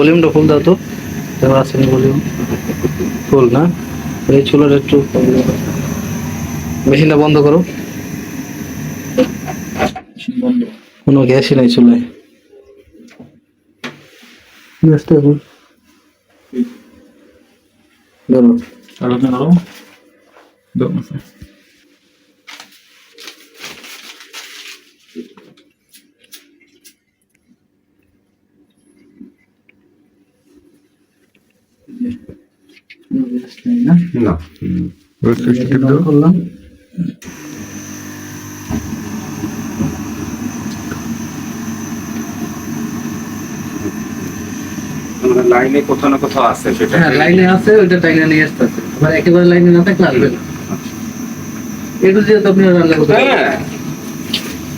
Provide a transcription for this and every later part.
ভলিউমটা ফুল দাও তো আসেনি ভলিউম। ফুল, না? এই চুলাটা একটু মেশিনটা বন্ধ করো। কোনো গ্যাসই নাই এখন। ধরো। আপনি আরও দাও কোনো গ্যাস নেই না। না এটা on করলাম। লাইনে কোথাও না কোথাও আছে সেটা। হ্যাঁ লাইনে আছে ওইটা টাইনে নিয়ে আসতে আবার একেবারে লাইনে না থাকলে আসবে না। একটু দিয়ে আপনি রান্না করতে হ্যাঁ।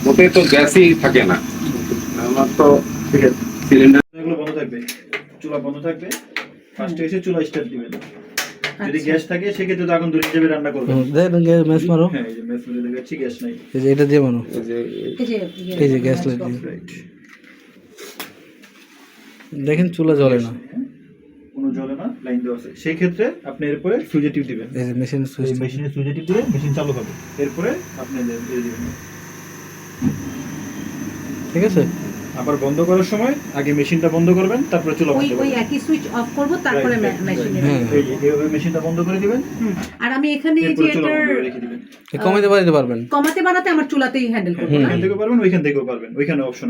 ওতে তো গ্যাসই থাকে না। আমার তো ঠিক আছে সিলিন্ডার এগুলো বন্ধ থাকবে। চুলা বন্ধ থাকবে। ফার্স্টে এসে চুলা স্টার্ট দিবেন। যদি আচ্ছা। গ্যাস থাকে সেক্ষেত্রে তো আগুন ধরে হিসেবে রান্না করবেন। দেখেন গ্যাস ম্যাচ মারো। হ্যাঁ এই যে মেস বলে দেখাচ্ছি গ্যাস নাই। এই যে এটা দিয়ে মারো। এই যে এই যে গ্যাস লাইট দেখেন চুলা জ্বলে না। কোনো জ্বলে না লাইন দেওয়া আছে। সেই ক্ষেত্রে আপনি এরপরে সুইচে টিপ দিবেন। এই যে মেশিন সুইচ এই মেশিনের সুইচে টিপ দিলে মেশিন চালু হবে। এরপরে আপনি যে- দিয়ে দিবেন। ঠিক আছে? আবার বন্ধ করার সময় আগে মেশিনটা বন্ধ করবেন তারপর চুলা ওই বন্ধ ওই একই সুইচ অফ করব তারপরে মেশিনে হ্যাঁ। এই যে এইভাবে মেশিনটা বন্ধ করে দিবেন। আর আমি এখানে এই যে এটা কমাতে পারতে পারবেন। কমাতে বানাতে আমার চুলাতেই হ্যান্ডেল করতে থেকে পারবেন ওইখান থেকেও পারবেন ওইখানে অপশন